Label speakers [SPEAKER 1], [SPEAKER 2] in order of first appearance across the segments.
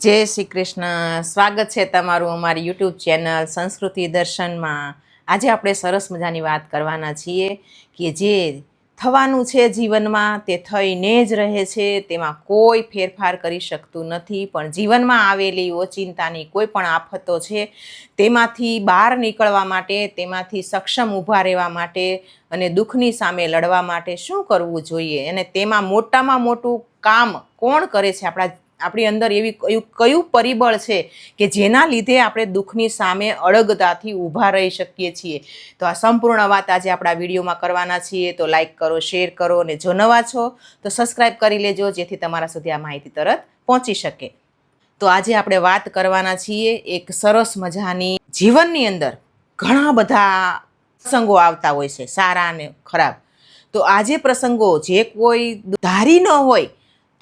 [SPEAKER 1] જય શ્રી કૃષ્ણ. સ્વાગત છે તમારું અમારી યુટ્યુબ ચેનલ સંસ્કૃતિ દર્શનમાં. આજે આપણે સરસ મજાની વાત કરવાના છીએ કે જે થવાનું છે જીવનમાં તે થઈને જ રહે છે, તેમાં કોઈ ફેરફાર કરી શકતું નથી, પણ જીવનમાં આવેલી ઓચિંતાની કોઈ પણ આફતો છે, તેમાંથી બહાર નીકળવા માટે, તેમાંથી સક્ષમ ઊભા રહેવા માટે અને દુઃખની સામે લડવા માટે શું કરવું જોઈએ? અને તેમાં મોટામાં મોટું કામ કોણ કરે છે? આપણા આપણી અંદર એવી કયું કયું પરિબળ છે કે જેના લીધે આપણે દુઃખની સામે અડગતાથી ઊભા રહી શકીએ છીએ? તો આ સંપૂર્ણ વાત આજે આપણા વિડીયોમાં કરવાના છીએ. તો લાઇક કરો શેર કરો અને જો નવા છો, તો સબસ્ક્રાઈબ કરી લેજો, જેથી તમારા સુધી આ માહિતી તરત પહોંચી શકે. તો આજે આપણે વાત કરવાના છીએ એક સરસ મજાની જીવનની અંદર ઘણા બધા પ્રસંગો આવતા હોય છે, સારા અને ખરાબ. તો આજે પ્રસંગો જે કોઈ ધારી ન હોય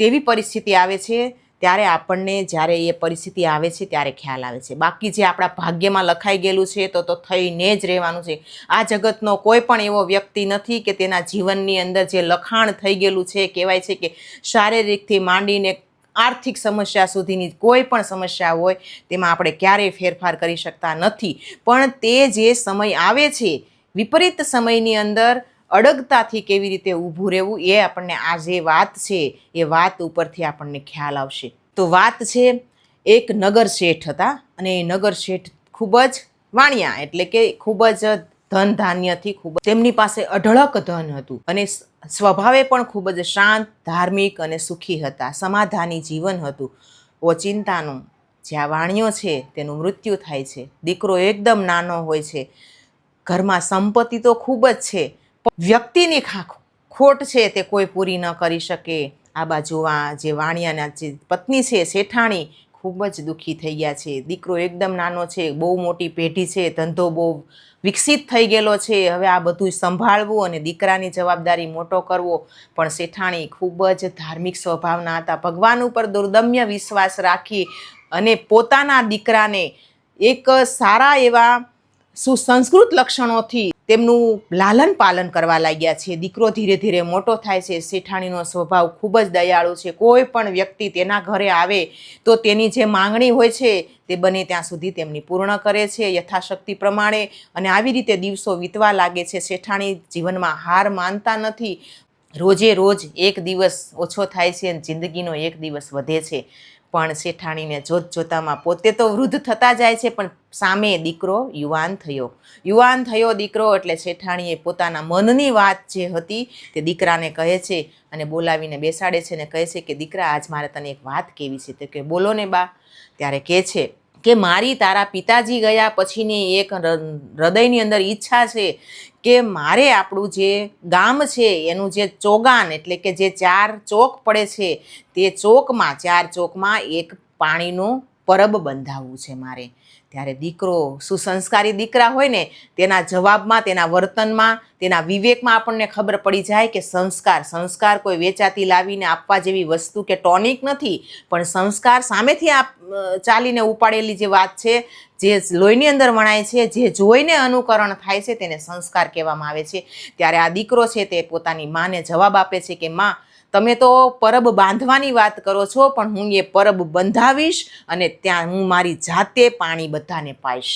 [SPEAKER 1] તેવી પરિસ્થિતિ આવે છે. ત્યારે આપણને જ્યારે એ પરિસ્થિતિ આવે છે ત્યારે ખ્યાલ આવે છે. બાકી જે આપણા ભાગ્યમાં લખાઈ ગયેલું છે તો તો થઈને જ રહેવાનું છે. આ જગતનો કોઈ પણ એવો વ્યક્તિ નથી કે તેના જીવનની અંદર જે લખાણ થઈ ગયેલું છે, કહેવાય છે કે શારીરિકથી માંડીને આર્થિક સમસ્યા સુધીની કોઈ પણ સમસ્યા હોય, તેમાં આપણે ક્યારેય ફેરફાર કરી શકતા નથી. પણ તે જે સમય આવે છે, વિપરીત સમયની અંદર અડગતાથી કેવી રીતે ઊભું રહેવું એ આપણને આ જે વાત છે, એ વાત ઉપરથી આપણને ખ્યાલ આવશે. તો વાત છે, એક નગર શેઠ હતા અને એ નગર શેઠ ખૂબ જ વાણિયા એટલે કે ખૂબ જ ધન ધાન્યથી ખૂબ તેમની પાસે અઢળક ધન હતું અને સ્વભાવે પણ ખૂબ જ શાંત, ધાર્મિક અને સુખી હતા, સમાધાની જીવન હતું. ઓચિંતાનું જ્યાં વાણિયો છે, તેનું મૃત્યુ થાય છે. દીકરો એકદમ નાનો હોય છે. ઘરમાં સંપત્તિ તો ખૂબ જ છે વ્યક્તિની ખોટ છે તે કોઈ પૂરી ન કરી શકે. આ બાજુ આ જે વાણિયાના જે પત્ની છે, શેઠાણી, ખૂબ જ દુઃખી થઈ ગયા છે. દીકરો એકદમ નાનો છે, બહુ મોટી પેઢી છે, ધંધો બહુ વિકસિત થઈ ગયેલો છે. હવે આ બધું સંભાળવું અને દીકરાની જવાબદારી મોટો કરવો પણ શેઠાણી ખૂબ જ ધાર્મિક સ્વભાવના હતા. ભગવાન ઉપર દુર્દમ્ય વિશ્વાસ રાખી અને પોતાના દીકરાને એક સારા એવા સુસંસ્કૃત લક્ષણોથી તેમનું લાલન પાલન કરવા લાગ્યા છે. દીકરો ધીરે ધીરે મોટો થાય છે. શેઠાણીનો સ્વભાવ ખૂબ જ દયાળુ છે. કોઈ પણ વ્યક્તિ તેના ઘરે આવે તો તેની જે માંગણી હોય છે તે બને ત્યાં સુધી તેમની પૂર્ણ કરે છે યથાશક્તિ પ્રમાણે અને આવી રીતે દિવસો વીતવા લાગે છે. શેઠાણી જીવનમાં હાર માનતા નથી. રોજે રોજ એક દિવસ ઓછો થાય છે અને જિંદગીનો એક દિવસ વધે છે. પણ શેઠાણીને જોત જોતામાં પોતે તો વૃદ્ધ થતા જાય છે, પણ સામે દીકરો યુવાન થયો. યુવાન થયો દીકરો એટલે શેઠાણીએ પોતાના મનની વાત જે હતી તે દીકરાને કહે છે અને બોલાવીને બેસાડે છે ને કહે છે કે, દીકરા, આજ મારે તને એક વાત કેવી છે. તો કે, બોલો ને બા. ત્યારે કહે છે કે મારી તારા પિતાજી ગયા પછીની એક હૃદયની અંદર ઈચ્છા છે કે મારે આપણું જે ગામ છે, એનું જે ચોગાન એટલે કે જે ચાર ચોક પડે છે, તે ચોકમાં, ચાર ચોકમાં એક પાણીનું પરબ બંધાવવું છે મારે. ત્યારે દીકરો સુસંસ્કારી દીકરા હોય ને, તેના જવાબમાં, તેના વર્તનમાં, તેના વિવેકમાં આપણને ખબર પડી જાય કે સંસ્કાર સંસ્કાર કોઈ વેચાતી, લાવીને આપવા જેવી વસ્તુ કે ટોનિક નથી, પણ સંસ્કાર સામેથી આપ ચાલીને ઉપાડેલી જે વાત છે, જે લોહીની અંદર વણાય છે, જે જોઈને અનુકરણ થાય છે, તેને સંસ્કાર કહેવામાં આવે છે. ત્યારે આ દીકરો છે તે પોતાની માને જવાબ આપે છે કે, માં તમે તો પરબ બાંધવાની વાત કરો છો, પણ હું એ પરબ બંધાવીશ અને ત્યાં હું મારી જાતે પાણી બધાને પાઈશ.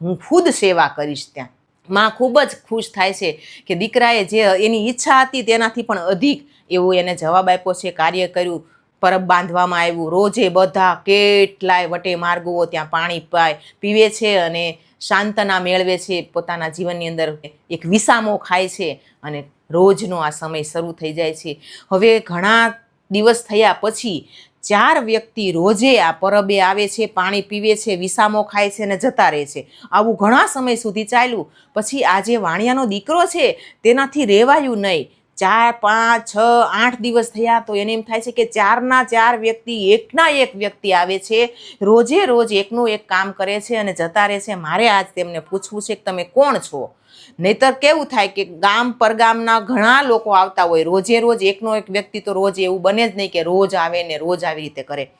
[SPEAKER 1] હું ખુદ સેવા કરીશ ત્યાં. માં ખૂબ જ ખુશ થાય છે કે દીકરાએ જે એની ઈચ્છા હતી તેનાથી પણ અધિક એવું એને જવાબ આપ્યો છે, કાર્ય કર્યું, પરબ બાંધવામાં આવ્યું, રોજે બધા કેટલાય વટે માર્ગો ત્યાં પાણી પાય, પીવે છે અને શાંતના મેળવે છે, પોતાના જીવનની અંદર એક વિસામો ખાય છે અને રોજનો આ સમય શરૂ થઈ જાય છે. હવે ઘણા દિવસ થયા પછી ચાર વ્યક્તિ રોજે આ પરબે આવે છે, પાણી પીવે છે, વિસામો ખાય છે અને જતા રહે છે. આવું ઘણા સમય સુધી ચાલ્યું. પછી આ જે વાણિયાનો દીકરો છે તેનાથી રહેવાયું નહીં. ચાર, પાંચ, છ, આઠ દિવસ થયા તો એને એમ થાય છે કે ચારના ચાર વ્યક્તિ એકના એક વ્યક્તિ આવે છે, રોજે રોજ એકનું એક કામ કરે છે અને જતા રહે છે. મારે આજ તેમને પૂછવું છે કે તમે કોણ છો? નહીતર કેવું થાય કે ગામ પરગામના ઘણા લોકો આવતા હોય, રોજે રોજ એકનો એક વ્યક્તિ તો રોજ એવું બને જ નહીં કે રોજ આવે ને રોજ આવી રીતે કરે.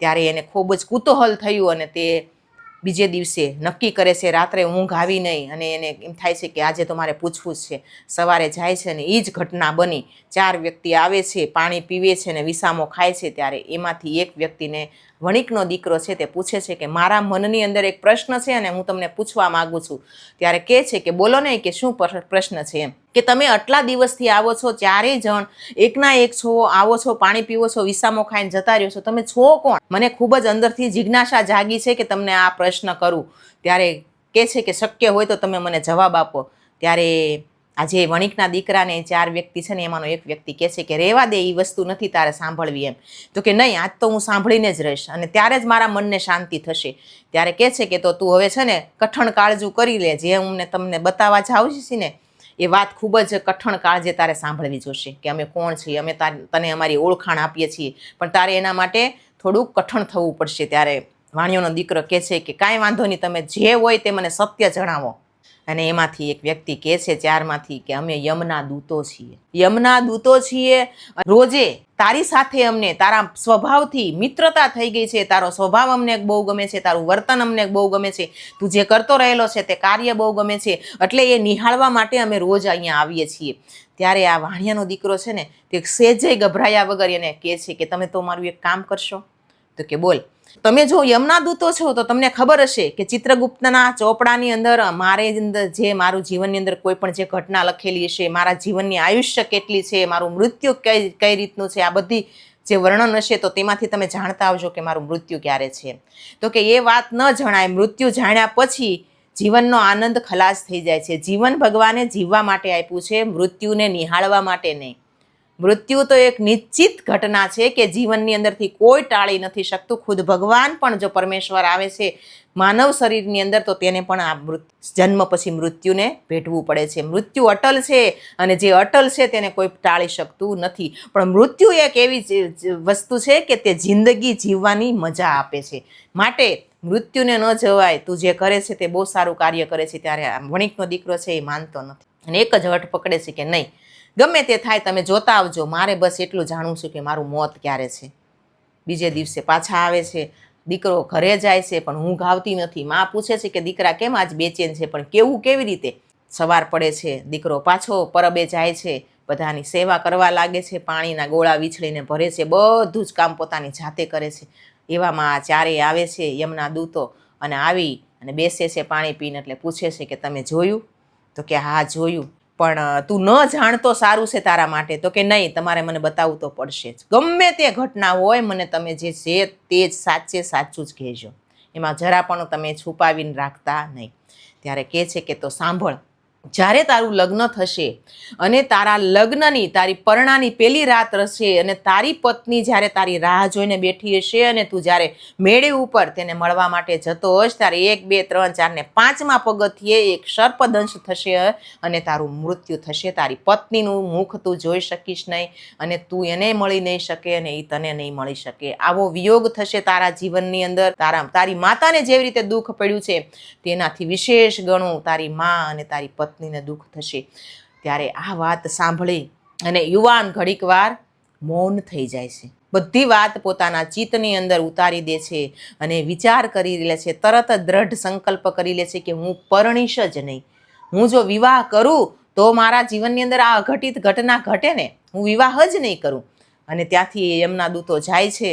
[SPEAKER 1] ત્યારે એને ખૂબ જ કુતૂહલ થયું અને તે બીજે દિવસે નક્કી કરે છે, રાત્રે ઊંઘ આવી નહીં અને એને એમ થાય છે કે આજે તો મારે પૂછવું જ છે. સવારે જાય છે અને એ જ ઘટના બની. ચાર વ્યક્તિ આવે છે, પાણી પીવે છે અને વિસામો ખાય છે, ત્યારે એમાંથી એક વ્યક્તિને વણિકનો દીકરો છે તે પૂછે છે કે મારા મનની અંદર એક પ્રશ્ન છે અને હું તમને પૂછવા માંગુ છું. ત્યારે કહે છે કે બોલો ને કે શું પ્રશ્ન છે એમ. કે તમે આટલા દિવસથી આવો છો, ચારેય જણ એકના એક છો, આવો છો, પાણી પીવો છો, વિસામો ખાઈને જતા રહ્યો છો, તમે છો કોણ? મને ખૂબ જ અંદરથી જિજ્ઞાસા જાગી છે કે તમને આ પ્રશ્ન કરું. ત્યારે કહે છે કે શક્ય હોય તો તમે મને જવાબ આપો. ત્યારે આ જે વણિકના દીકરાને ચાર વ્યક્તિ છે ને એમાંનો એક વ્યક્તિ કહે છે કે રહેવા દે એ વસ્તુ નથી તારે સાંભળવી એમ. તો કે નહીં, આજ તો હું સાંભળીને જ રહીશ અને ત્યારે જ મારા મનને શાંતિ થશે. ત્યારે કહે છે કે તો તું હવે છે ને કઠણ કાળજું કરી લે, જે હું તમને બતાવવા જાઉં છું ને, એ વાત ખૂબ જ કઠણ કાળજે તારે સાંભળવી જોશે કે અમે કોણ છીએ, અમે તને અમારી ઓળખાણ આપીએ છીએ. પણ તારે એના માટે થોડુંક કઠણ થવું પડશે ત્યારે. વાણિયોનો દીકરો કહે છે કે કાંઈ વાંધો નહીં, તમે જે હોય તે મને સત્ય જણાવો. અને એમાંથી એક વ્યક્તિ કહે છે ચારમાંથી કે અમે યમના દૂતો છીએ. યમના દૂતો છીએ. રોજે તારી સાથે અમને તારા સ્વભાવથી મિત્રતા થઈ ગઈ છે. તારો સ્વભાવ અમને બહુ ગમે છે. તારું વર્તન અમને બહુ ગમે છે. તું જે કરતો રહેલો છે તે કાર્ય બહુ ગમે છે. એટલે એ નિહાળવા માટે અમે રોજ અહીંયા આવીએ છીએ. ત્યારે આ વાણિયાનો દીકરો છે ને તે સેજે ગભરાયા વગર એને કહે છે કે તમે તો મારું એક કામ કરશો? તો કે બોલ તમે જો યમના દૂતો છો, તો તમને ખબર હશે કે ચિત્રગુપ્તના ચોપડાની અંદર મારે અંદર જે મારું જીવનની અંદર કોઈ પણ જે ઘટના લખેલી હશે, મારા જીવનની આયુષ્ય કેટલી છે, મારું મૃત્યુ કઈ કઈ રીતનું છે, આ બધી જે વર્ણન હશે, તો તેમાંથી તમે જાણતા આવજો કે મારું મૃત્યુ ક્યારે છે. તો કે એ વાત ન જણાય, મૃત્યુ જાણ્યા પછી જીવનનો આનંદ ખલાસ થઈ જાય છે. જીવન ભગવાને જીવવા માટે આપ્યું છે, મૃત્યુને નિહાળવા માટે નહીં. મૃત્યુ તો એક નિશ્ચિત ઘટના છે કે જીવનની અંદરથી કોઈ ટાળી નથી શકતું. ખુદ ભગવાન પણ જો પરમેશ્વર આવે છે, માનવ શરીરની અંદર, તો તેને પણ આ જન્મ પછી મૃત્યુને ભેટવું પડે છે. મૃત્યુ અટલ છે અને જે અટલ છે તેને કોઈ ટાળી શકતું નથી. પણ મૃત્યુ એક એવી વસ્તુ છે કે તે જિંદગી જીવવાની મજા આપે છે. માટે મૃત્યુને ન જવાય, તું જે કરે છે તે બહુ સારું કાર્ય કરે છે, ત્યારે વણિકનો દીકરો છે એ માનતો નથી. અને એક જ હઠ પકડે છે કે નહીં ગમે તે થાય તમે જોતા આવજો. મારે બસ એટલું જાણવું છું કે મારું મોત ક્યારે છે. બીજે દિવસે પાછા આવે છે. દીકરો ઘરે જાય છે, પણ હું ગાવતી નથી. માં પૂછે છે કે દીકરા કેમ આજ બેચેન છે, પણ કેવું કેવી રીતે? સવાર પડે છે, દીકરો પાછો પરબે જાય છે, બધાની સેવા કરવા લાગે છે, પાણીના ગોળા વીછળીને ભરે છે, બધું જ કામ પોતાની જાતે કરે છે. એવામાં આ ચારેય આવે છે, યમના દૂતો, અને આવી અને બેસે છે પાણી પીને એટલે પૂછે છે કે તમે જોયું? તો કે હા, જોયું. પણ તું ન જાણતો સારું છે તારા માટે. તો કે નહીં, તમારે મને બતાવવું તો પડશે જ. ગમે તે ઘટના હોય, મને તમે જે છે તે જ સાચે સાચું જ કહેજો. એમાં જરા પણ તમે છુપાવીને રાખતા નહીં. ત્યારે કહે છે કે તો સાંભળ જ્યારે તારું લગ્ન થશે અને તારા લગ્નની, તારી પરણાની પહેલી રાત હશે અને તારી પત્ની જ્યારે તારી રાહ જોઈને બેઠી હશે અને તું જ્યારે મેળે ઉપર તેને મળવા માટે જતો હશ, ત્યારે એક, બે, ત્રણ, ચાર ને પાંચમા પગથિયે એક સર્પદંશ થશે અને તારું મૃત્યુ થશે. તારી પત્નીનું મુખ તું જોઈ શકીશ નહીં અને તું એને મળી નહીં શકે અને એ તને નહીં મળી શકે. આવો વિયોગ થશે તારા જીવનની અંદર. તારા, તારી માતાને જેવી રીતે દુઃખ પડ્યું છે, તેનાથી વિશેષ ગણું તારી મા અને તારી પત્નીને દુઃખ થશે. ત્યારે આ વાત સાંભળી અને યુવાન ઘડીક વાર મૌન થઈ જાય છે. બધી વાત પોતાના ચિત્તની અંદર ઉતારી દે છે અને વિચાર કરી લે છે, તરત જ દ્રઢ સંકલ્પ કરી લે છે કે હું પરણીશ જ નહીં. હું જો વિવાહ કરું તો મારા જીવનની અંદર આ અઘટિત ઘટના ઘટે ને, હું વિવાહ જ નહીં કરું. અને ત્યાંથી એમના દૂતો જાય છે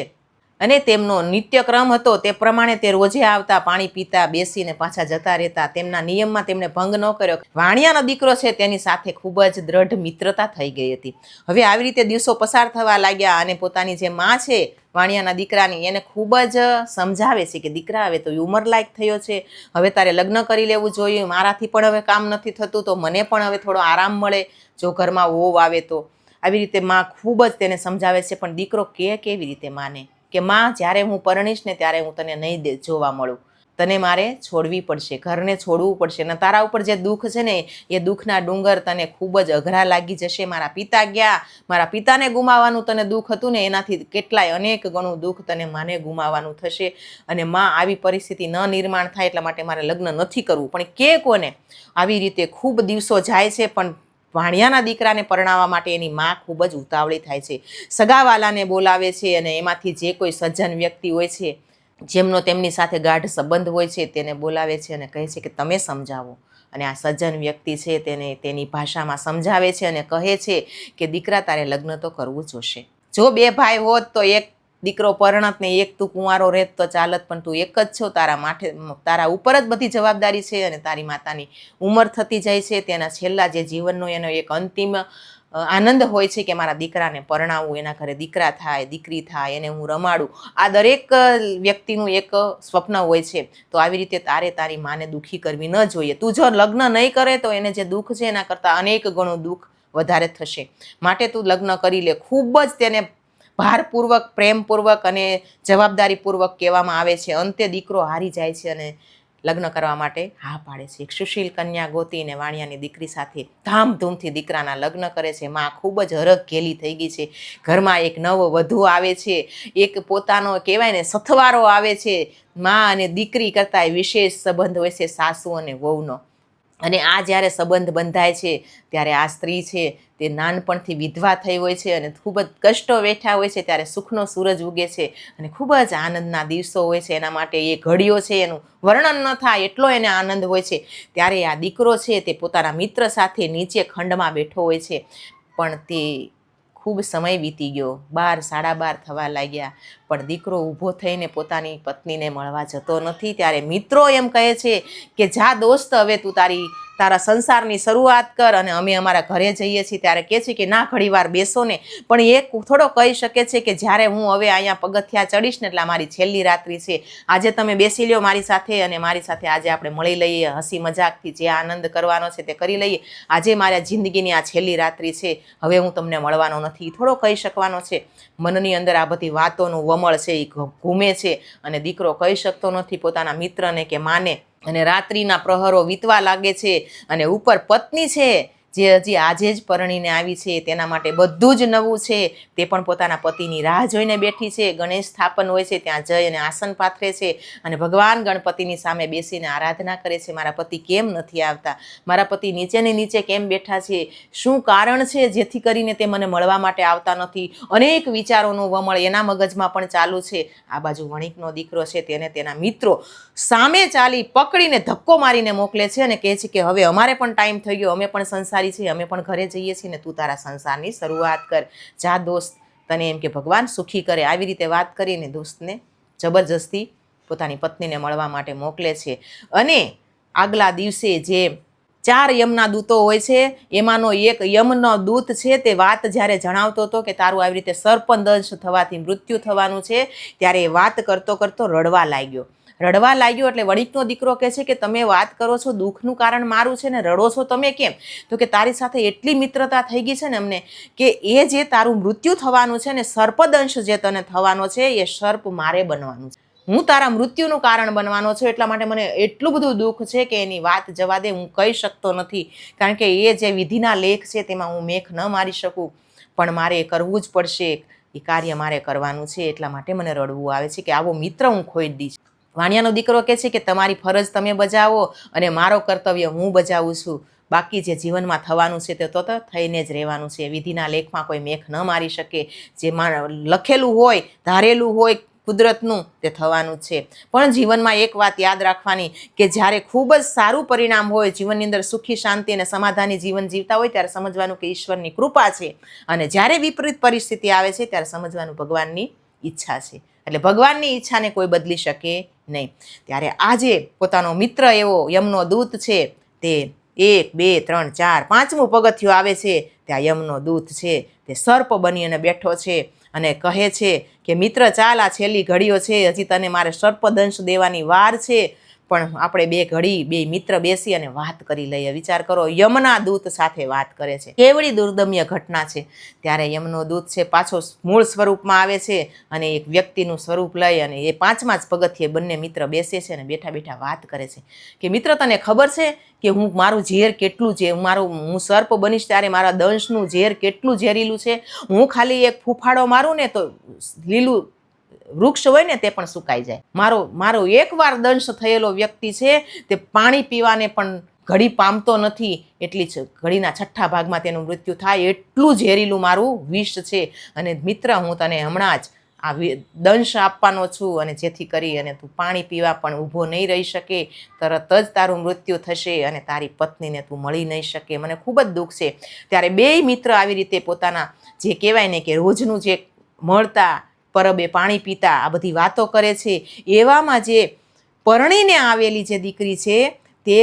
[SPEAKER 1] અને તેમનો નિત્યક્રમ હતો, તે પ્રમાણે તે રોજે આવતા પાણી પીતા, બેસીને પાછા જતા રહેતા, તેમના નિયમમાં તેમણે ભંગ ન કર્યો. વાણિયાનો દીકરો છે, તેની સાથે ખૂબ જ દ્રઢ મિત્રતા થઈ ગઈ હતી. હવે આવી રીતે દિવસો પસાર થવા લાગ્યા અને પોતાની જે મા છે, વાણિયાના દીકરાની, એને ખૂબ જ સમજાવે છે કે દીકરા, હવે તો ઉંમર લાયક થયો છે. હવે તારે લગ્ન કરી લેવું જોઈએ, મારાથી પણ હવે કામ નથી થતું, તો મને પણ હવે થોડો આરામ મળે, જો ઘરમાં ઓવ આવે તો. આવી રીતે મા ખૂબ જ તેને સમજાવે છે, પણ દીકરો કે કેવી રીતે માને? કે માં, જ્યારે હું પરણીશ ને ત્યારે હું તને નહીં દે, જોવા મળું. તને મારે છોડવી પડશે, ઘરને છોડવું પડશે. અને તારા ઉપર જે દુઃખ છે ને, એ દુઃખના ડુંગર તને ખૂબ જ અઘરા લાગી જશે. મારા પિતા ગયા, મારા પિતાને ગુમાવવાનું તને દુઃખ હતું ને, એનાથી કેટલાય અનેક ગણું દુઃખ તને માને ગુમાવવાનું થશે. અને માં આવી પરિસ્થિતિ ન નિર્માણ થાય એટલા માટે મારે લગ્ન નથી કરવું. પણ કે કોને? આવી રીતે ખૂબ દિવસો જાય છે, પણ ભાણિયાના દીકરાને પરણાવવા માટે એની માં ખૂબ જ ઉતાવળી થાય છે. સગાવાલાને બોલાવે છે અને એમાંથી જે કોઈ સજ્જન વ્યક્તિ હોય છે, જેમનો તેમની સાથે ગાઢ સંબંધ હોય છે, તેને બોલાવે છે અને કહે છે કે તમે સમજાવો. અને આ સજ્જન વ્યક્તિ છે તેને તેની ભાષામાં સમજાવે છે અને કહે છે કે દીકરા તારે લગ્ન તો કરવું જોશે. જો બે ભાઈ હોત તો એક દીકરો પરણત ને એક તું કુંવારો રહેત તો ચાલત, પણ તું એક જ છો. તારા માથે, તારા ઉપર જ બધી જવાબદારી છે અને તારી માતાની ઉંમર થતી જાય છે. તેના છેલ્લા જે જીવનનો એનો એક અંતિમ આનંદ હોય છે કે મારા દીકરાને પરણાવવું એના ઘરે દીકરા થાય, દીકરી થાય, એને હું રમાડું. આ દરેક વ્યક્તિનું એક સ્વપ્ન હોય છે. તો આવી રીતે તારે તારી માને દુઃખી કરવી ન જોઈએ. તું જો લગ્ન નહીં કરે તો એને જે દુઃખ છે એના કરતાં અનેક ગણું દુઃખ વધારે થશે. માટે તું લગ્ન કરી લે. ખૂબ જ તેને ભારપૂર્વક, પ્રેમપૂર્વક અને જવાબદારીપૂર્વક કહેવામાં આવે છે. અંતે દીકરો હારી જાય છે અને લગ્ન કરવા માટે હા પાડે છે. એક સુશીલ કન્યા ગોતી અને વાણિયાની દીકરી સાથે ધામધૂમથી દીકરાના લગ્ન કરે છે. માં ખૂબ જ હરખ ઘેલી થઈ ગઈ છે. ઘરમાં એક નવો વધુ આવે છે. એક પોતાનો કહેવાય ને સથવારો આવે છે. માં અને દીકરી કરતાં વિશેષ સંબંધ હોય છે સાસુ અને વહુનો. અને આ જ્યારે સંબંધ બંધાય છે, ત્યારે આ સ્ત્રી છે તે નાનપણથી વિધવા થઈ હોય છે અને ખૂબ જ કષ્ટો વેઠા હોય છે, ત્યારે સુખનો સૂરજ ઉગે છે અને ખૂબ જ આનંદના દિવસો હોય છે. એના માટે એ ઘડીઓ છે, એનું વર્ણન ન થાય એટલો એને આનંદ હોય છે. ત્યારે આ દીકરો છે તે પોતાના મિત્ર સાથે નીચે ખંડમાં બેઠો હોય છે. પણ તે ખૂબ સમય વીતી ગયો. બાર, સાડા બાર થવા લાગ્યા. પણ દીકરો ઊભો થઈને પોતાની પત્નીને મળવા જતો નથી. ત્યારે મિત્રો એમ કહે છે કે, જા દોસ્ત, હવે તું તારી તારા સંસારની શરૂઆત કર અને અમે અમારા ઘરે જઈએ છીએ. ત્યારે કહે છે કે ના ઘડીવાર બેસો ને. પણ એ થોડો કહી શકે છે કે જ્યારે હું હવે અહીંયા પગથિયા ચડીશ ને એટલે મારી છેલ્લી રાત્રિ છે. આજે તમે બેસી લ્યો મારી સાથે અને મારી સાથે આજે આપણે મળી લઈએ, હસી મજાકથી જે આનંદ કરવાનો છે તે કરી લઈએ. આજે મારા જિંદગીની આ છેલ્લી રાત્રિ છે. હવે હું તમને મળવાનો નથી. થોડો કહી શકવાનો છે. મનની અંદર આ બધી વાતોનું વમળ છે, એ ઘૂમે છે અને દીકરો કહી શકતો નથી પોતાના મિત્રને કે માને. અને રાત્રિના પ્રહરો વીતવા લાગે છે અને ઉપર પત્ની છે જે હજી આજે જ પરણીને આવી છે, તેના માટે બધું જ નવું છે. તે પણ પોતાના પતિની રાહ જોઈને બેઠી છે. ગણેશ સ્થાપન હોય છે, ત્યાં જઈ અને આસન પાથરે છે અને ભગવાન ગણપતિની સામે બેસીને આરાધના કરે છે. મારા પતિ કેમ નથી આવતા? મારા પતિ નીચેને નીચે કેમ બેઠા છે? શું કારણ છે જેથી કરીને તે મને મળવા માટે આવતા નથી? અનેક વિચારોનું વમળ એના મગજમાં પણ ચાલુ છે. આ બાજુ વણિકનો દીકરો છે, તેને તેના મિત્રો સામે ચાલી પકડીને ધક્કો મારીને મોકલે છે અને કહે છે કે હવે અમારે પણ ટાઈમ થઈ ગયો. અમે પણ સંસારી છીએ અમે પણ ઘરે જઈએ છીએ ને તું તારા સંસારની શરૂઆત કર. જા દોસ્ત, તને એમ કે ભગવાન સુખી કરે. આવી રીતે વાત કરીને દોસ્તને જબરજસ્તી પોતાની પત્નીને મળવા માટે મોકલે છે. અને આગલા દિવસે જે ચાર યમના દૂતો હોય છે, એમાંનો એક યમનો દૂત છે તે વાત જ્યારે જણાવતો હતો કે તારું આવી રીતે સર્પદંશ થવાથી મૃત્યુ થવાનું છે, ત્યારે એ વાત કરતો કરતો રડવા લાગ્યો. રડવા લાગ્યો એટલે વણિકનો દીકરો કહે છે કે તમે વાત કરો છો, દુઃખનું કારણ મારું છે ને રડો છો તમે કેમ? તો કે તારી સાથે એટલી મિત્રતા થઈ ગઈ છે ને અમને કે એ જે તારું મૃત્યુ થવાનું છે ને સર્પદંશ જે તને થવાનો છે એ સર્પ મારે બનવાનું છે. હું તારા મૃત્યુનું કારણ બનવાનો છું એટલા માટે મને એટલું બધું દુઃખ છે કે એની વાત જવા દે હું કહી શકતો નથી. કારણ કે એ જે વિધિના લેખ છે તેમાં હું મેખ ન મારી શકું. પણ મારે એ કરવું જ પડશે. એ કાર્ય મારે કરવાનું છે એટલા માટે મને રડવું આવે છે કે આવો મિત્ર હું ખોઈ દઈશ વાણિયાનો દીકરો કહે છે કે તમારી ફરજ તમે બજાવો અને મારો કર્તવ્ય હું બજાવું છું. બાકી જે જીવનમાં થવાનું છે તે તો થઈને જ રહેવાનું છે. વિધિના લેખમાં કોઈ મેખ ન મારી શકે. જે લખેલું હોય, ધારેલું હોય કુદરતનું તે થવાનું છે. પણ જીવનમાં એક વાત યાદ રાખવાની કે જ્યારે ખૂબ જ સારું પરિણામ હોય, જીવનની અંદર સુખી, શાંતિ અને સમાધાની જીવન જીવતા હોય ત્યારે સમજવાનું કે ઈશ્વરની કૃપા છે. અને જ્યારે વિપરીત પરિસ્થિતિ આવે છે ત્યારે સમજવાનું ભગવાનની ઈચ્છા છે. એટલે ભગવાનની ઈચ્છાને કોઈ બદલી શકે નહીં. ત્યારે આજે પોતાનો મિત્ર એવો યમનો દૂત છે, તે એક, બે, ત્રણ, ચાર, પાંચમું પગથિયું આવે છે ત્યાં યમનો દૂત છે, તે સર્પ બની અને બેઠો છે અને કહે છે કે, મિત્ર, ચાલ, આ છેલ્લી ઘડીઓ છે, હજી તને મારે સર્પદંશ દેવાની વાર છે પણ આપણે બે ઘડી, બે મિત્ર બેસી અને વાત કરી લઈએ. વિચાર કરો, યમના દૂત સાથે વાત કરે છે. કેવડી દુર્દમ્ય ઘટના છે. ત્યારે યમનો દૂત છે, પાછો મૂળ સ્વરૂપમાં આવે છે અને એક વ્યક્તિનું સ્વરૂપ લઈ અને એ પાંચમા જ પગથિયે બંને મિત્ર બેસે છે અને બેઠા બેઠા વાત કરે છે. કે મિત્ર, તને ખબર છે કે હું મારું ઝેર કેટલું છે હું મારું, હું સર્પ બનીશ ત્યારે મારા દંશનું ઝેર કેટલું ઝેરીલું છે? હું ખાલી એક ફૂફાડો મારું ને તો લીલું વૃક્ષ હોય ને તે પણ સુકાઈ જાય. મારો મારો એકવાર દંશ થયેલો વ્યક્તિ છે, તે પાણી પીવાને પણ ઘડી પામતો નથી, એટલી જ ઘડીના છઠ્ઠા ભાગમાં તેનું મૃત્યુ થાય, એટલું ઝેરીલું મારું વિષ છે. અને મિત્ર, હું તને હમણાં જ આ દંશ આપવાનો છું અને જેથી કરી અને તું પાણી પીવા પણ ઊભો નહીં રહી શકે, તરત જ તારું મૃત્યુ થશે અને તારી પત્નીને તું મળી નહીં શકે. મને ખૂબ જ દુઃખ છે. ત્યારે બેય મિત્ર આવી રીતે પોતાના જે કહેવાય ને કે રોજનું જે મળતા પરબે પાણી પીતા આ બધી વાતો કરે છે. એવામાં જે પરણીને આવેલી જે દીકરી છે, તે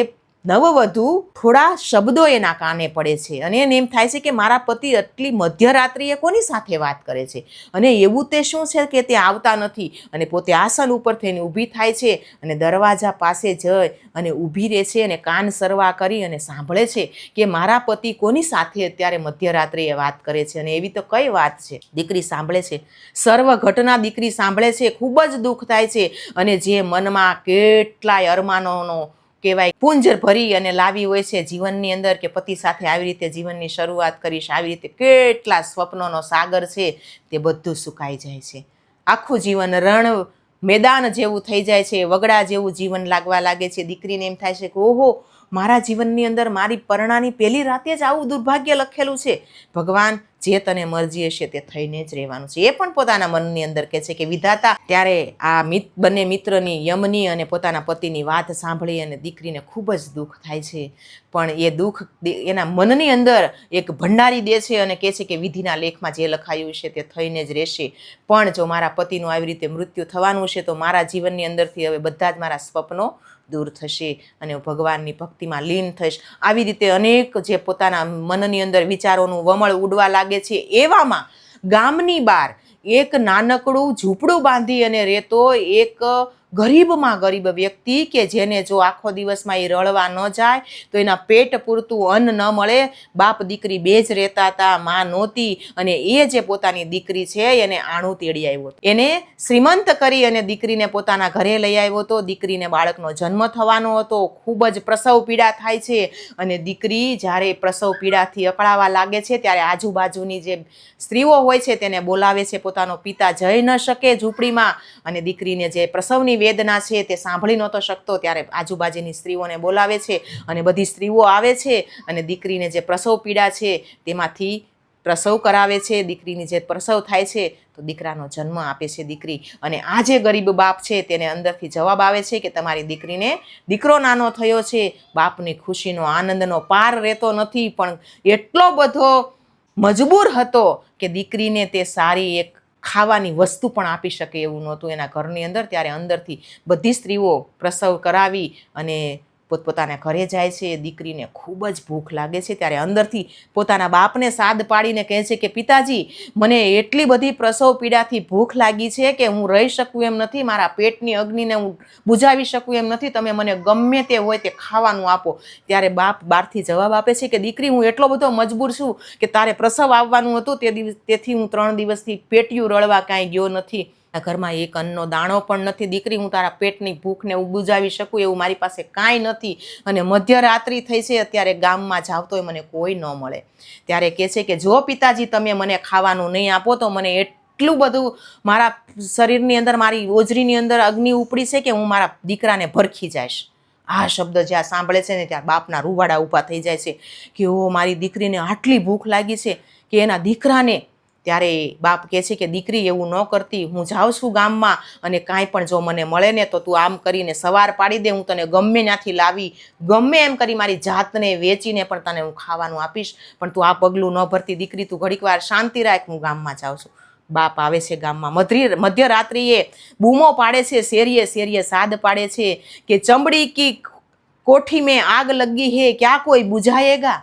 [SPEAKER 1] નવવધુ થોડા શબ્દો એના કાને પડે છે. અને એને એમ થાય છે કે મારા પતિ આટલી મધ્યરાત્રિએ કોની સાથે વાત કરે છે? અને એવું તે શું છે કે તે આવતા નથી? અને પોતે આસન ઉપર થઈને ઊભી થાય છે અને દરવાજા પાસે જઈ અને ઊભી રહે છે અને કાન સરવા કરી અને સાંભળે છે કે મારા પતિ કોની સાથે અત્યારે મધ્યરાત્રિએ વાત કરે છે? અને એવી તો કઈ વાત છે? દીકરી સાંભળે છે. સર્વ ઘટના દીકરી સાંભળે છે. ખૂબ જ દુઃખ થાય છે. અને જે મનમાં કેટલાય અરમાનોનો કહેવાય, પૂંજર ભરી અને લાવી હોય છે જીવનની અંદર કે પતિ સાથે આવી રીતે જીવનની શરૂઆત કરીશ, આવી રીતે કેટલા સ્વપ્નોનો સાગર છે તે બધું સુકાઈ જાય છે. આખું જીવન રણ મેદાન જેવું થઈ જાય છે, વગડા જેવું જીવન લાગવા લાગે છે. દીકરીને એમ થાય છે કે, ઓહો મારા જીવનની અંદર મારી પરણાની પહેલી રાતે જ આવું દુર્ભાગ્ય લખેલું છે. ભગવાન જે તને મરજી હશે તે થઈને જ રહેવાનું છે. એ પણ પોતાના મનની અંદર કહે છે કે વિધાતા, ત્યારે આ મિત, બંને મિત્રની યમની અને પોતાના પતિની વાત સાંભળી અને દીકરીને ખૂબ જ દુઃખ થાય છે. પણ એ દુઃખ એના મનની અંદર એક ભંડારી દે છે અને કહે છે કે વિધિના લેખમાં જે લખાયું છે તે થઈને જ રહેશે. પણ જો મારા પતિનું આવી રીતે મૃત્યુ થવાનું છે તો મારા જીવનની અંદરથી હવે બધા જ મારા સ્વપ્નો દૂર થશે અને ભગવાનની ભક્તિમાં લીન થઈશ. આવી રીતે અનેક જે પોતાના મનની અંદર વિચારોનું વમળ ઉડવા લાગે છે એવામાં ગામની બહાર એક નાનકડું ઝૂંપડું બાંધી અને રહેતો એક ગરીબમાં ગરીબ વ્યક્તિ કે જેને જો આખો દિવસમાં એ રળવા ન જાય, તો એના પેટ પૂરતું અન્ન ન મળે. બાપ દીકરી બે જ રહેતા હતા, માં નહોતી અને એ જે પોતાની દીકરી છે એને આણું તેડી આવ્યો. એને શ્રીમંત કરી અને દીકરીને પોતાના ઘરે લઈ આવ્યો હતો દીકરીને બાળકનો જન્મ થવાનો હતો. ખૂબ જ પ્રસવ પીડા થાય છે અને દીકરી જ્યારે પ્રસવ પીડાથી અકળાવા લાગે છે ત્યારે આજુબાજુની જે સ્ત્રીઓ હોય છે તેને બોલાવે છે, પોતાનો પિતા જઈ ન શકે ઝૂંપડીમાં અને દીકરીને જે પ્રસવની વેદના છે તે સાંભળી નહોતો શકતો, ત્યારે આજુબાજુની સ્ત્રીઓને બોલાવે છે અને બધી સ્ત્રીઓ આવે છે અને દીકરીને જે પ્રસવ પીડા છે તેમાંથી પ્રસવ કરાવે છે, દીકરીની જે પ્રસવ થાય છે તો દીકરાનો જન્મ આપે છે દીકરી. અને આ જે ગરીબ બાપ છે તેને અંદરથી જવાબ આવે છે કે તમારી દીકરીને દીકરો નાનો થયો છે, બાપની ખુશીનો, આનંદનો પાર રહેતો નથી, પણ એટલો બધો મજબૂર હતો કે દીકરીને તે સારી એક ખાવાની વસ્તુ પણ આપી શકે એવું નહોતું એના ઘરની અંદર. ત્યારે અંદરથી બધી સ્ત્રીઓ પ્રસવ કરાવી અને પોતપોતાના ઘરે જાય છે, દીકરીને ખૂબ જ ભૂખ લાગે છે, ત્યારે અંદરથી પોતાના બાપને સાદ પાડીને કહે છે કે, પિતાજી, મને એટલી બધી પ્રસવ પીડાથી ભૂખ લાગી છે કે હું રહી શકું એમ નથી, મારા પેટની અગ્નિને હું બુઝાવી શકું એમ નથી, તમે મને ગમે તે હોય તે ખાવાનું આપો. ત્યારે બાપ બહારથી જવાબ આપે છે કે, દીકરી, હું એટલો બધો મજબૂર છું કે તારે પ્રસવ આવવાનું હતું, તે દિવસ, તેથી હું ત્રણ દિવસથી પેટિયું રળવા કાંઈ ગયો નથી. ઘરમાં એક અન્નનો દાણો પણ નથી. દીકરી, હું તારા પેટની ભૂખને બુજાવી શકું એવું મારી પાસે કાંઈ નથી. અને મધ્યરાત્રિ થઈ છે, અત્યારે ગામમાં જાવ તોય મને કોઈ ન મળે. ત્યારે કહે છે કે, જો પિતાજી, તમે મને ખાવાનું નહીં આપો, તો મને એટલું બધું મારા શરીરની અંદર, મારી ઓજરીની અંદર અગ્નિ ઉપડી છે કે હું મારા દીકરાને ભરખી જઈશ. આ શબ્દ જ્યાં સાંભળે છે ને, ત્યાં બાપના રૂવાડા ઊભા થઈ જાય છે કે ઓ મારી દીકરીને આટલી ભૂખ લાગી છે કે એના દીકરાને ત્યારે બાપ કહે છે કે, દીકરી એવું ન કરતી, હું જાઉં છું ગામમાં અને કાંઈ પણ જો મને મળે ને તો તું આમ કરીને સવાર પાડી દે, હું તને ગમે ત્યાંથી લાવી, ગમે એમ કરી મારી જાતને વેચીને પણ તને હું ખાવાનું આપીશ, પણ તું આ પગલું ન ભરતી, દીકરી તું ઘડીક વાર શાંતિ રાખ, હું ગામમાં જાઉં છું. બાપ આવે છે ગામમાં. મધ્ય, મધ્યરાત્રિએ બૂમો પાડે છે, શેરીએ શેરીએ સાદ પાડે છે કે, ચમડી કી કોઠી મેં આગ લગી હે, ક્યાં કોઈ બુઝાયેગા?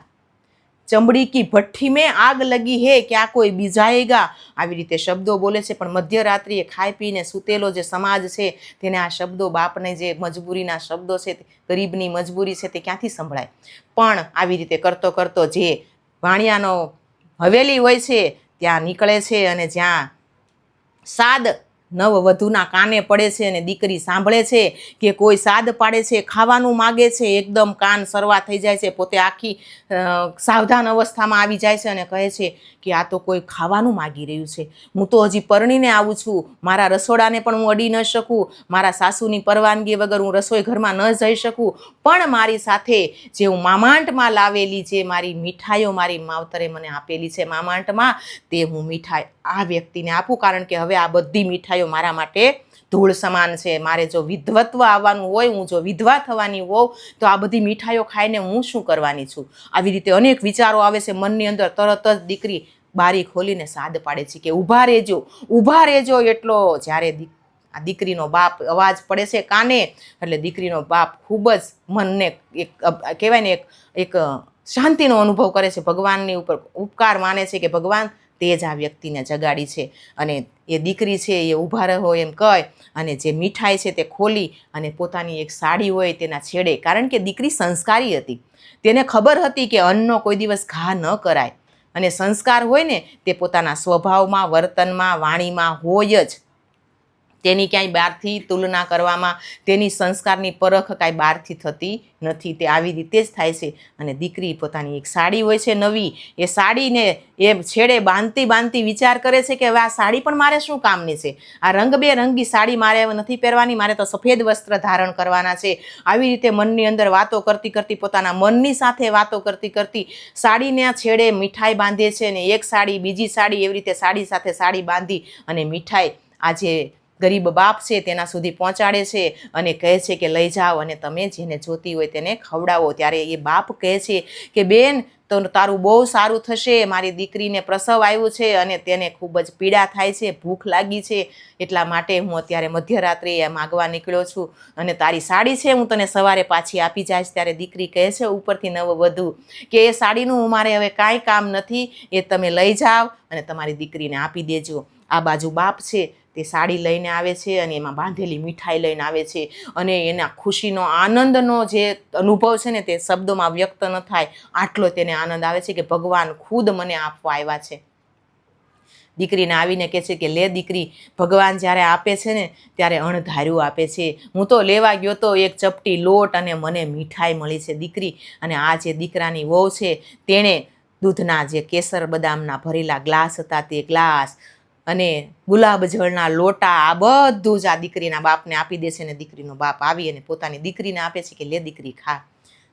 [SPEAKER 1] ચમડી કી ભઠ્ઠી મેં આગ લગી હે, ક્યાં કોઈ બીજાએગા આવી રીતે શબ્દો બોલે છે, પણ મધ્યરાત્રિએ ખાઈ પીને સૂતેલો જે સમાજ છે, તેને આ શબ્દો બાપને જે મજબૂરીના શબ્દો છે ગરીબની મજબૂરી છે, તે ક્યાંથી સંભળાય? પણ આવી રીતે કરતો કરતો જે વાણિયાનો હવેલી હોય છે, ત્યાં નીકળે છે અને જ્યાં સાદ નવવધુના કાને પડે છે અને દીકરી સાંભળે છે કે કોઈ સાદ પાડે છે, ખાવાનું માગે છે, એકદમ કાન સરવા થઈ જાય છે, પોતે આખી સાવધાન અવસ્થામાં આવી જાય છે અને કહે છે કે આ તો કોઈ ખાવાનું માગી રહ્યું છે. હું તો હજી પરણીને આવું છું. મારા રસોડાને પણ હું અડી ન શકું. મારા સાસુની પરવાનગી વગર હું રસોઈ ઘરમાં ન જઈ શકું. પણ મારી સાથે જે હું મામાંટમાં લાવેલી જે મારી મીઠાઈઓ મારી માવતરે મને આપેલી છે મામાંટમાં, તે હું મીઠાઈ આ વ્યક્તિને આપું કારણ કે હવે આ બધી મીઠાઈઓ મારા માટે ધૂળ સમાન છે. મારે જો વિધવત્વ આવવાનું હોય, હું જો વિધવા થવાની હોઉં, તો આ બધી મીઠાઈઓ ખાઈને હું શું કરવાની છું? આવી રીતે અનેક વિચારો આવે છે મનની અંદર. તરત જ દીકરી બારી ખોલીને સાદ પાડે છે કે ઊભા રહેજો ઊભા રહેજો એટલો. જ્યારે આ દીકરીનો બાપ અવાજ પડે છે કાને? એટલે દીકરીનો બાપ ખૂબ જ મનને એક કહેવાય ને એક એક શાંતિનો અનુભવ કરે છે. ભગવાનની ઉપર ઉપકાર માને છે કે ભગવાન તે જ આ વ્યક્તિને જગાડી છે અને એ દીકરી છે એ ઊભા રહો એમ કહે અને જે મીઠાઈ છે તે ખોલી અને પોતાની એક સાડી હોય તેના છેડે. કારણ કે દીકરી સંસ્કારી હતી. તેને ખબર હતી કે અન્નનો કોઈ દિવસ ઘા ન કરાય. અને સંસ્કાર હોય ને તે પોતાના સ્વભાવમાં, વર્તનમાં, વાણીમાં હોય જ. તેની ક્યાંય બહારથી તુલના કરવામાં, તેની સંસ્કારની પરખ કાંઈ બહારથી થતી નથી. તે આવી રીતે જ થાય છે. અને દીકરી પોતાની એક સાડી હોય છે નવી. એ સાડીને એ છેડે બાંધતી બાંધતી વિચાર કરે છે કે આ સાડી પણ મારે શું કામની છે? આ રંગબેરંગી સાડી મારે નથી પહેરવાની. મારે તો સફેદ વસ્ત્ર ધારણ કરવાના છે. આવી રીતે મનની અંદર વાતો કરતી કરતી, પોતાના મનની સાથે વાતો કરતી કરતી સાડીના છેડે મીઠાઈ બાંધે છે ને એક સાડી, બીજી સાડી એવી રીતે સાડી સાથે સાડી બાંધી અને મીઠાઈ આજે ગરીબ બાપ છે તેના સુધી પહોંચાડે છે અને કહે છે કે લઈ જાઓ અને તમે જેને જોતી હોય તેને ખવડાવો. ત્યારે એ બાપ કહે છે કે, બેન, તો તારું બહુ સારું થશે. મારી દીકરીને પ્રસવ આવ્યું છે અને તેને ખૂબ જ પીડા થાય છે, ભૂખ લાગી છે. એટલા માટે હું અત્યારે મધ્યરાત્રે માગવા નીકળ્યો છું અને તારી સાડી છે, હું તને સવારે પાછી આપી જઈશ. ત્યારે દીકરી કહે છે ઉપરથી નવ વધુ કે, એ સાડીનું મારે હવે કાંઈ કામ નથી. એ તમે લઈ જાઓ અને તમારી દીકરીને આપી દેજો. આ બાજુ બાપ છે તે સાડી લઈને આવે છે અને એમાં બાંધેલી મીઠાઈ લઈને આવે છે અને એના ખુશીનો આનંદનો જે અનુભવ છે ને તે શબ્દોમાં વ્યક્ત ન થાય આટલો તેને આનંદ આવે છે કે ભગવાન ખુદ મને આપવા આવ્યા છે. દીકરીને આવીને કહે છે કે, લે દીકરી, ભગવાન જ્યારે આપે છે ને ત્યારે અણધાર્યું આપે છે. હું તો લેવા ગયો તો એક ચપટી લોટ અને મને મીઠાઈ મળી છે, દીકરી. અને આ જે દીકરાની વહુ છે, તેણે દૂધના જે કેસર બદામના ભરેલા ગ્લાસ હતા તે ગ્લાસ અને ગુલાબ જળના લોટા, આ બધું જ આ દીકરીના બાપને આપી દે છે અને દીકરીનો બાપ આવી અને પોતાની દીકરીને આપે છે કે લે દીકરી ખા.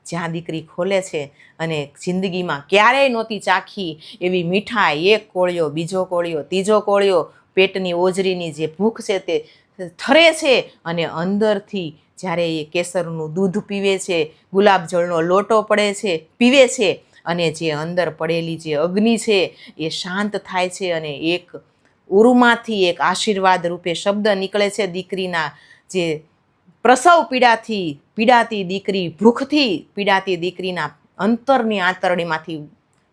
[SPEAKER 1] જ્યાં દીકરી ખોલે છે અને જિંદગીમાં ક્યારેય નહોતી ચાખી એવી મીઠાઈ, એક કોળિયો, બીજો કોળિયો, ત્રીજો કોળિયો, પેટની ઓજરીની જે ભૂખ છે તે ઠરે છે અને અંદરથી જ્યારે એ કેસરનું દૂધ પીવે છે, ગુલાબ જળનો લોટો પડે છે, પીવે છે અને જે અંદર પડેલી જે અગ્નિ છે એ શાંત થાય છે અને એક ઉરુમાંથી એક આશીર્વાદ રૂપે શબ્દ નીકળે છે દીકરીના જે પ્રસવ પીડાથી પીડાતી દીકરી, ભૂખથી પીડાતી દીકરીના અંતરની આંતરડીમાંથી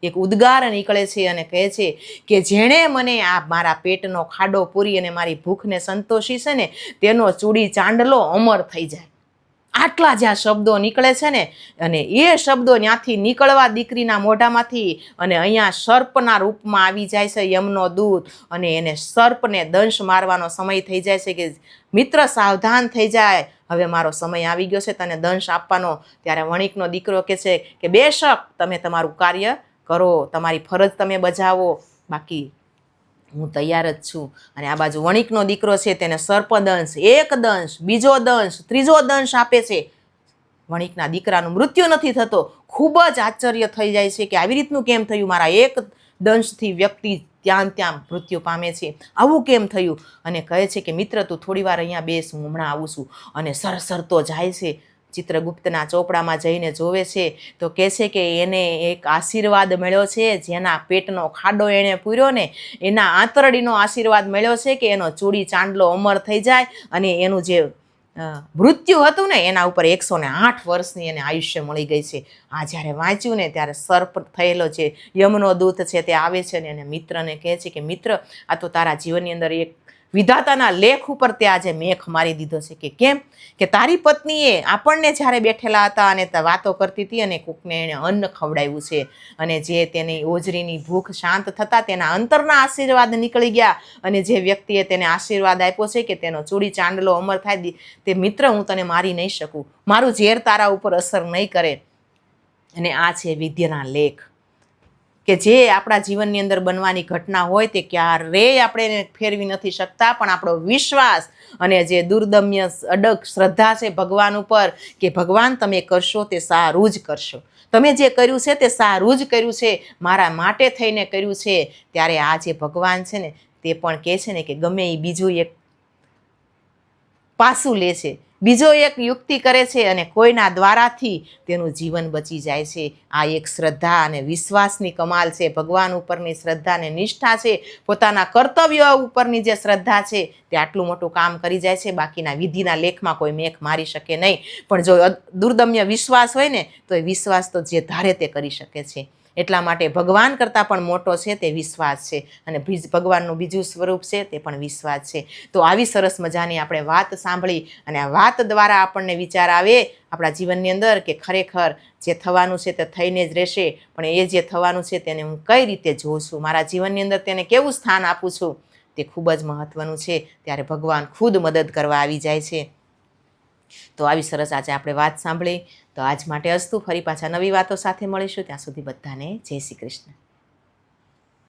[SPEAKER 1] એક ઉદ્ગાર નીકળે છે અને કહે છે કે જેણે મને આ મારા પેટનો ખાડો પૂરી અને મારી ભૂખને સંતોષી છે ને, તેનો ચૂડી ચાંદલો અમર થઈ જાય. આટલા જ આ શબ્દો નીકળે છે ને, અને એ શબ્દો ત્યાંથી નીકળવા દીકરીના મોઢામાંથી અને અહીંયા સર્પના રૂપમાં આવી જાય છે યમનો દૂત, અને એને સર્પને દંશ મારવાનો સમય થઈ જાય છે કે મિત્ર સાવધાન થઈ જાય. હવે મારો સમય આવી ગયો છે, તને દંશ આપવાનો. ત્યારે વણિકનો દીકરો કહે છે કે, બેશક, તમે તમારું કાર્ય કરો, તમારી ફરજ તમે બજાવો. બાકી હું તૈયાર જ છું. અને આ બાજુ વણિકનો દીકરો છે, તેને સર્પદંશ, એક દંશ, બીજો દંશ, ત્રીજો દંશ આપે છે. વણિકના દીકરાનું મૃત્યુ નથી થતો. ખૂબ જ આશ્ચર્ય થઈ જાય છે કે આવી રીતનું કેમ થયું? મારા એક દંશથી વ્યક્તિ ત્યાં ત્યાં મૃત્યુ પામે છે. આવું કેમ થયું? અને કહે છે કે, મિત્ર, તું થોડી વાર અહીંયા બેસ, હું હમણાં આવું છું. અને સરસરતો જાય છે. ચિત્રગુપ્તના ચોપડામાં જઈને જોવે છે, તો કહે છે કે એને એક આશીર્વાદ મળ્યો છે, જેના પેટનો ખાડો એણે પૂર્યો ને, એના આંતરડીનો આશીર્વાદ મળ્યો છે કે એનો ચૂડી ચાંદલો અમર થઈ જાય અને એનું જે મૃત્યુ હતું ને, એના ઉપર એકસો ને આઠ વર્ષની એને આયુષ્ય મળી ગઈ છે. આ જ્યારે વાંચ્યું ને, ત્યારે સર્પ થયેલો છે યમનો દૂત છે તે આવે છે ને એને મિત્રને કહે છે કે, મિત્ર, આ તો તારા જીવનની અંદર એક વિધાતાના લેખ ઉપર તે આજે મેખ મારી દીધો છે કે કેમ? કે તારી પત્નીએ આપણને જ્યારે બેઠેલા હતા અને વાતો કરતી હતી અને કૂકને એણે અન્ન ખવડાવ્યું છે અને જે તેની ઓજરીની ભૂખ શાંત થતાં તેના અંતરના આશીર્વાદ નીકળી ગયા અને જે વ્યક્તિએ તેને આશીર્વાદ આપ્યો છે કે તેનો ચૂડી ચાંદલો અમર થાય તે મિત્ર હું તને મારી નહીં શકું. મારું ઝેર તારા ઉપર અસર નહીં કરે. અને આ છે વિદ્યના લેખ. કે જે આપણા જીવનની અંદર બનવાની ઘટના હોય તે ક્યારેય આપણે એને ફેરવી નથી શકતા, પણ આપણો વિશ્વાસ અને જે દુર્દમ્ય, અડગ શ્રદ્ધા છે ભગવાન ઉપર કે ભગવાન તમે કરશો તે સારું જ કરશો. તમે જે કર્યું છે તે સારું જ કર્યું છે, મારા માટે થઈને કર્યું છે, ત્યારે આ જે ભગવાન છે ને તે પણ કહે છે ને કે ગમે એ બીજું એક પાસું લે છે. બીજો એક યુક્તિ કરે છે અને કોઈના દ્વારાથી તેનું જીવન બચી જાય છે. આ એક શ્રદ્ધા અને વિશ્વાસની કમાલ છે. ભગવાન ઉપરની શ્રદ્ધા અને નિષ્ઠા છે. પોતાના કર્તવ્ય ઉપરની જે શ્રદ્ધા છે તે આટલું મોટું કામ કરી જાય છે. બાકીના વિધિના લેખમાં કોઈ મેખ મારી શકે નહીં. પણ જો દુર્દમ્ય વિશ્વાસ હોય ને તો એ વિશ્વાસ તો જે ધારે તે કરી શકે છે. એટલા માટે ભગવાન કરતાં પણ મોટો છે તે વિશ્વાસ છે. અને ભગવાનનું બીજું સ્વરૂપ છે તે પણ વિશ્વાસ છે. તો આવી સરસ મજાની આપણે વાત સાંભળી અને આ વાત દ્વારા આપણને વિચાર આવે આપણા જીવનની અંદર કે ખરેખર જે થવાનું છે તે થઈને જ રહેશે. પણ એ જે થવાનું છે તેને હું કઈ રીતે જોઉં છું મારા જીવનની અંદર તેને કેવું સ્થાન આપું છું? તે ખૂબ જ મહત્વનું છે. ત્યારે ભગવાન ખુદ મદદ કરવા આવી જાય છે. તો આવી સરસ આજે આપણે વાત સાંભળી. તો આજ માટે અસ્તુ. ફરી પાછા નવી વાતો સાથે મળીશું. ત્યાં સુધી બધાને જય શ્રી કૃષ્ણ.